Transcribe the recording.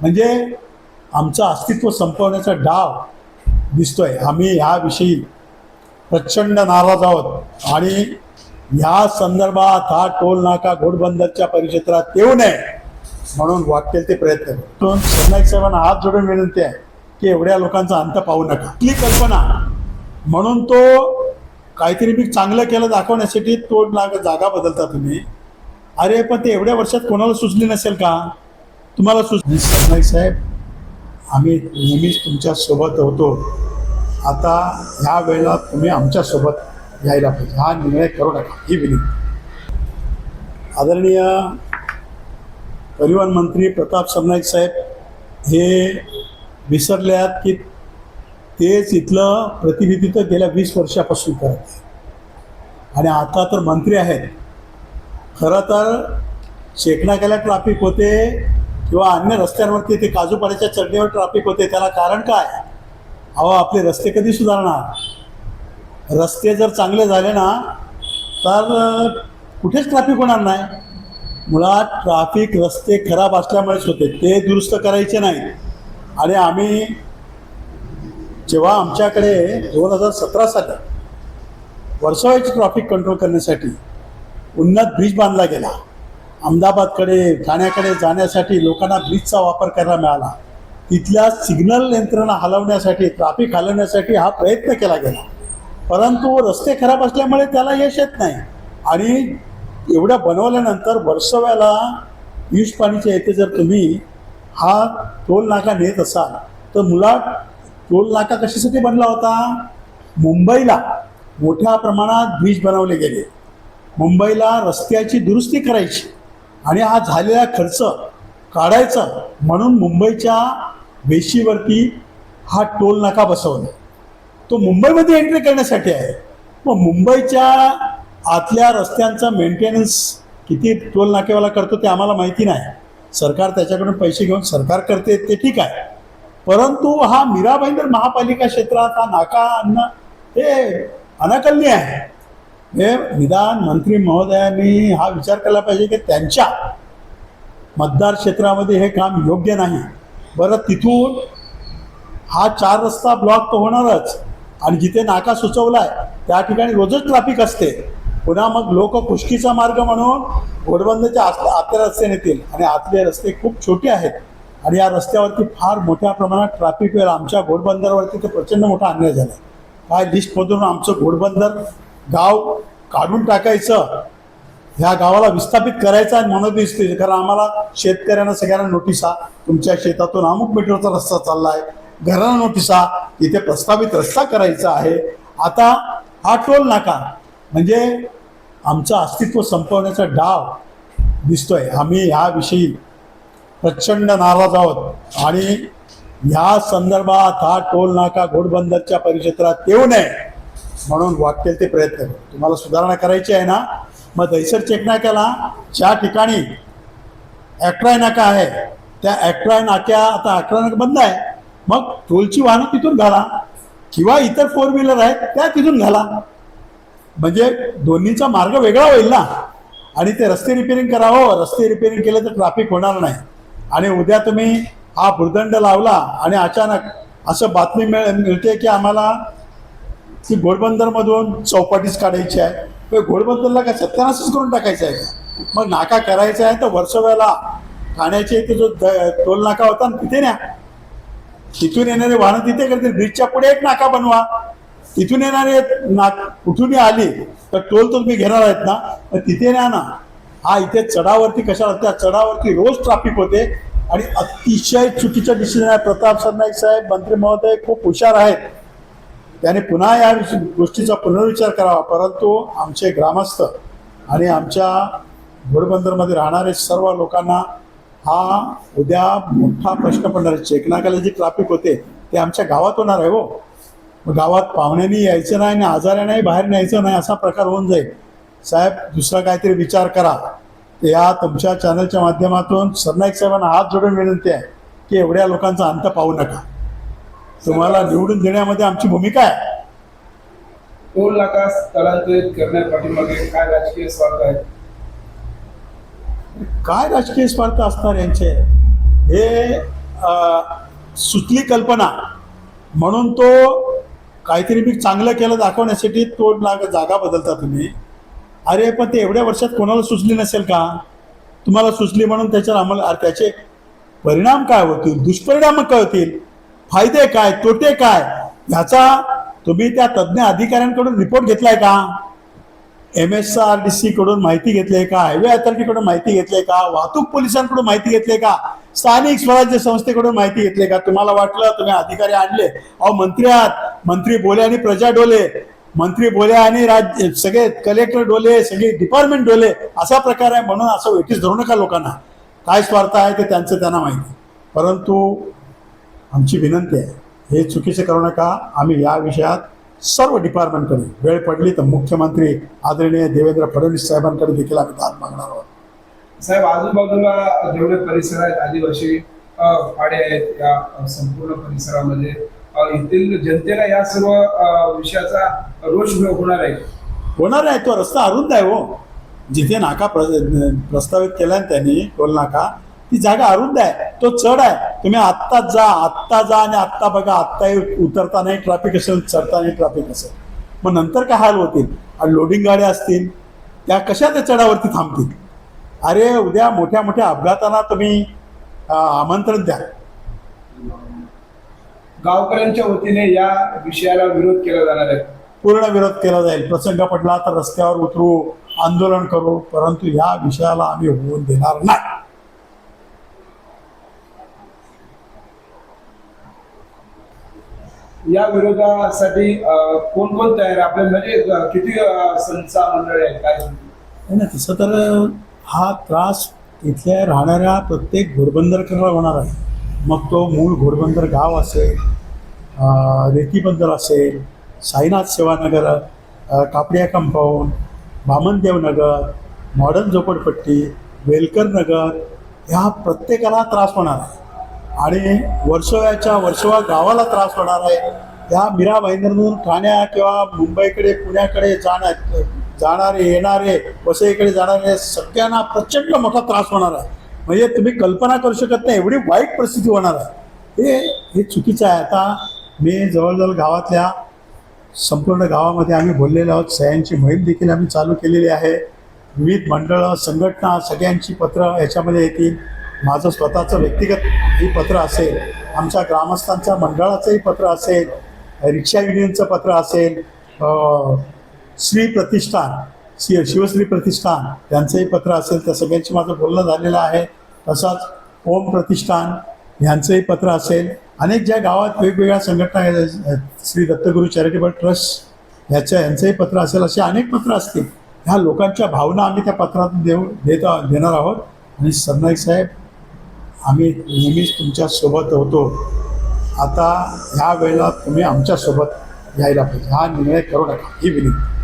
म्हणजे आमचं अस्तित्व संपवण्याचा डाव दिसतोय. आम्ही ह्याविषयी प्रचंड नाराज आहोत. आणि ह्या संदर्भात हा टोल नाका घोडबंदरच्या परिक्षेत्रात येऊ नये म्हणून वाटेल ते प्रयत्न. करून सरनाईक साहेबांना हात जोडून विनंती आहे की एवढ्या लोकांचा अंत पाहू नका. आपली कल्पना म्हणून तो काहीतरी मी चांगलं केलं दाखवण्यासाठी तो नाका जागा बदलता तुम्ही. अरे पण ते एवढ्या वर्षात कोणाला सुचली नसेल का? तुम्हाला सुच सरनाईक साहेब आम्ही नेहमीच तुमच्यासोबत होतो. आता ह्या वेळेला तुम्ही आमच्यासोबत यायला पाहिजे. हा निर्णय करू नका. ही विनंती. आदरणीय परिवहन मंत्री प्रताप सरनाईक साहेब हे विसरले आहेत की तेच इथलं प्रतिनिधित्व गेल्या वीस वर्षापासून करत आहे. आणि आता तर मंत्री आहेत. खरं तर शेकनाक्याला ट्रॅफिक होते किंवा अन्य रस्त्यांवरती ते काजूपाड्याच्या चढणीवर ट्रॅफिक होते त्याला कारण काय? अहो आपले रस्ते कधी सुधारणार? रस्ते जर चांगले झाले ना तर कुठेच ट्रॅफिक होणार नाही. मुळात ट्रॅफिक रस्ते खराब असल्यामुळेच होते. ते दुरुस्त करायचे नाहीत आणि आम्ही जेव्हा आमच्याकडे दोन हजार सतरा साली वर्षावायची ट्रॅफिक कंट्रोल करण्यासाठी उन्नत ब्रिज बांधला गेला. अहमदाबादकडे ठाण्याकडे जाण्यासाठी लोकांना ब्रिजचा वापर करायला मिळाला. तिथल्या सिग्नल यंत्रणा हलवण्यासाठी ट्रॅफिक हलवण्यासाठी हा प्रयत्न केला गेला. परंतु रस्ते खराब असल्यामुळे त्याला यश येत नाही. आणि एवढ्या बनवल्यानंतर वर्षव्याला वीज पाणीच्या येथे जर तुम्ही हा टोल नाका नेत असाल तर मुला टोल नाका कशासाठी बनला होता? मुंबईला मोठ्या प्रमाणात ब्रिज बनवले गेले. मुंबईला रस्त्याची दुरुस्ती करायची. आणि हा झालेला खर्च काढायचा म्हणून मुंबईच्या वेशीवरती हा टोल नाका बसवला. तो मुंबईमध्ये एंट्री करण्यासाठी आहे. मग मुंबईच्या आतल्या रस्त्यांचा मेंटेनन्स किती टोल नाकेवाला करतो ते आम्हाला माहिती नाही. सरकार त्याच्याकडून पैसे घेऊन सरकार करते ते ठीक आहे. परंतु हा मीरा भाईंदर महापालिका क्षेत्रात हा नाका आणणं हे अनाकलनीय आहे. हे निदान मंत्री महोदयांनी हा विचार केला पाहिजे की त्यांच्या मतदार क्षेत्रामध्ये हे काम योग्य नाही. बरं तिथून हा चार रस्ता ब्लॉक तर होणारच. आणि जिथे नाका सुचवलाय त्या ठिकाणी रोजच ट्रॅफिक असते. पुन्हा मग लोक खुशकीचा मार्ग म्हणून घोडबंदरच्या आत आतल्या रस्ते नेतील आणि आतले रस्ते खूप छोटे आहेत. आणि या रस्त्यावरती फार मोठ्या प्रमाणात ट्रॅफिक वेळ आमच्या घोडबंदरवरती ते प्रचंड मोठा अन्याय झाला काय लिस्टमधून आमचं घोडबंदर गाव काढून टाकायचं. ह्या गावाला विस्थापित करायचं आणि म्हणत दिसते कारण आम्हाला शेतकऱ्यांना सगळ्यांना नोटिसा तुमच्या शेतातून अमुक मीटरचा रस्ता चालला आहे घराला नोटिसा इथे प्रस्तावित रस्ता करायचा आहे. आता हा टोल नाका. म्हणजे आमचं अस्तित्व संपवण्याचा डाव दिसतोय. आम्ही ह्याविषयी प्रचंड नाराज आहोत. आणि ह्या संदर्भात हा टोल नाका घोडबंदरच्या परिक्षेत्रात येऊ नये. म्हणून वाटेल ते प्रयत्न तुम्हाला सुधारणा करायची आहे ना मग दैसर चेक नाक्याला ज्या ठिकाणी ॲक्ट्राय नाका आहे त्या ॲक्ट्राय नाक्या आता ॲक्ट्राय नाका बंद आहे. मग टोलची वाहनं तिथून घाला किंवा इतर फोर व्हीलर आहेत त्या तिथून घाला. म्हणजे दोन्हीचा मार्ग वेगळा होईल ना. आणि ते रस्ते रिपेरिंग करावं रस्ते रिपेरिंग केलं तर ट्रॅफिक होणार नाही. आणि उद्या तुम्ही हा भुर्दंड लावला आणि अचानक असं बातमी मिळ मिळते की आम्हाला ती घोडबंदरमधून चौपाटीच काढायची आहे. तर घोडबंदरला काय सत्यानाशच करून टाकायचं आहे? का मग नाका करायचा आहे तर वर्षवेळेला ठाण्याच्या इथे जो द- टोल नाका होता ना तिथे न्या. तिथून येणारे वाहनं तिथे करतील. ब्रिजच्या पुढे एक नाका बनवा. तिथून येणारे नाक कुठूनही आली तर टोल तर तुम्ही घेणार आहेत ना. तर तिथे न्या ना. हा इथे चढावरती कशाला? त्या चढावरती रोज ट्रॅफिक होते. आणि अतिशय चुकीच्या डिसिजन आहे. प्रताप सरनाईक साहेब मंत्री महोदय खूप हुशार आहेत. त्याने पुन्हा या गोष्टीचा पुनर्विचार करावा. परंतु आमचे ग्रामस्थ आणि आमच्या घोडबंदरमध्ये राहणारे सर्व लोकांना हा उद्या मोठा प्रश्न पडणार आहे. चेकनाकाला जी ट्रॅफिक होते ते आमच्या गावात होणार आहे हो. गावात पाहुण्यांनी यायचं नाही आणि आजाऱ्यांनाही बाहेर न्यायचं नाही असा प्रकार होऊन जाईल. साहेब दुसरा काहीतरी विचार करा. या तुमच्या चॅनलच्या माध्यमातून सरनाईक साहेबांना हात जोडून विनंती आहे की एवढ्या लोकांचा अंत पाहू नका. तुम्हाला निवडून देण्यामध्ये आमची भूमिका आहे. टोल नाका स्थलांतरित करण्यापाठीमागे काय राजकीय स्वार्थ आहेत काय राजकीय स्वार्थ असणार यांचे? हे सुचली कल्पना. म्हणून तो काहीतरी मी चांगलं केलं दाखवण्यासाठी तो लाग जागा बदलता तुम्ही. अरे पण ते एवढ्या वर्षात कोणाला सुचली नसेल का? तुम्हाला सुचली म्हणून त्याच्यावर आम्हाला त्याचे परिणाम काय होतील? दुष्परिणाम काय होतील फायदे काय तोटे काय ह्याचा तुम्ही त्या तज्ज्ञ अधिकाऱ्यांकडून रिपोर्ट घेतलाय का? M S R D C कडून माहिती घेतली का? हायवे अथॉरिटीकडून माहिती घेतली का? वाहतूक पोलिसांकडून माहिती घेतली का? स्थानिक स्वराज्य संस्थेकडून माहिती घेतली का? तुम्हाला वाटलं तुम्ही अधिकारी आणले? अहो मंत्री आहात. मंत्री बोले आणि प्रजा डोले. मंत्री बोले आणि राज्य सगळे कलेक्टर डोले सगळे डिपार्टमेंट डोले. असा प्रकार आहे म्हणून असं वेटीस धरू नका लोकांना. काय स्वार्थ आहे ते त्यांचं त्यांना माहिती. परंतु आमची विनंती आहे. हे चुकीचे करू नका. आम्ही या विषयात सर्व डिपार्टमेंटकडे वेळ पडली तर मुख्यमंत्री आदरणीय देवेंद्र फडणवीस साहेबांकडे देखील आम्ही दाद मागणार आहोत. साहेब आजूबाजूला जेवढे परिसर आहेत आदिवासी पाडे आहेत या संपूर्ण परिसरामध्ये येथील जनतेला या सर्व विषयाचा रोष होणार आहे. होणार आहे. तो रस्ता अरुंद आहे हो. जिथे नाका प्र- प्रस्तावित केला त्यांनी टोल नाका ती जागा अरुंद आहे. तो चढ आहे. तुम्ही आत्ताच जा आत्ता जा आणि आत्ता बघा आत्ता उतरतानाही ट्रॅफिक असेल चढतानाही ट्रॅफिक असेल. मग नंतर काय हाल होतील? आणि लोडिंग गाड्या असतील. त्या कशा त्या चढावरती थांबतील? अरे उद्या मोठ्या मोठ्या अपघातांना तुम्ही आमंत्रण द्या. गावकऱ्यांच्या वतीने या विषयाला विरोध केला जाणार आहे. पूर्ण विरोध केला जाईल. प्रसंग पडला तर रस्त्यावर उतरू आंदोलन करू परंतु या विषयाला आम्ही होऊन देणार नाही. या विरोधासाठी कोण कोण तयार आहे? आपल्या म्हणजे किती संस्था मंडळ आहेत काय नाही ना तसं तर हा त्रास इथल्या राहणाऱ्या प्रत्येक घोडबंदरकराला होणार आहे. मग तो मूळ घोडबंदर गाव असेल रेती रेतीबंदर असेल साईनाथ सेवानगर अं, कापडिया कंपाऊंड बामनदेव नगर मॉडर्न झोपडपट्टी वेलकर नगर ह्या प्रत्येकाला त्रास होणार आहे. आणि वर्सोव्याच्या वर्सोवा गावाला त्रास होणार आहे. या मीरा भाईंदरमधून ठाण्या किंवा मुंबईकडे पुण्याकडे जाणार जाणारे येणारे वसईकडे जाणारे सगळ्यांना प्रचंड मोठा त्रास होणार आहे. म्हणजे तुम्ही कल्पना करू शकत नाही एवढी वाईट परिस्थिती होणार आहे. हे हे चुकीचं आहे. आता मी जवळजवळ गावातल्या संपूर्ण गावामध्ये आम्ही बोललेलो आहोत. सह्यांची मोहीम देखील आम्ही चालू केलेली आहे. विविध मंडळं संघटना सगळ्यांची पत्र याच्यामध्ये येतील. माझं स्वतःचं व्यक्तिगत ही पत्र असेल आमच्या ग्रामस्थांच्या मंडळाचंही पत्र असेल रिक्षा युनियनचं पत्र असेल श्री प्रतिष्ठान शि शिवश्री प्रतिष्ठान त्यांचंही पत्र असेल त्या सगळ्यांची माझं बोलणं झालेलं आहे. तसंच ओम प्रतिष्ठान ह्यांचंही पत्र असेल. अनेक ज्या गावात वेगवेगळ्या संघटना आहेत, श्री दत्तगुरू चॅरिटेबल ट्रस्ट ह्याच्या यांचंही पत्र असेल असे अनेक पत्र असतील. ह्या लोकांच्या भावना आम्ही त्या पत्रातून देऊ देत देणार आहोत. आणि सरनाईक साहेब आम्ही नेहमीच तुमच्यासोबत होतो. आता ह्या वेळेला तुम्ही आमच्यासोबत यायला पाहिजे. हा निर्णय करू नका. ही विनंती.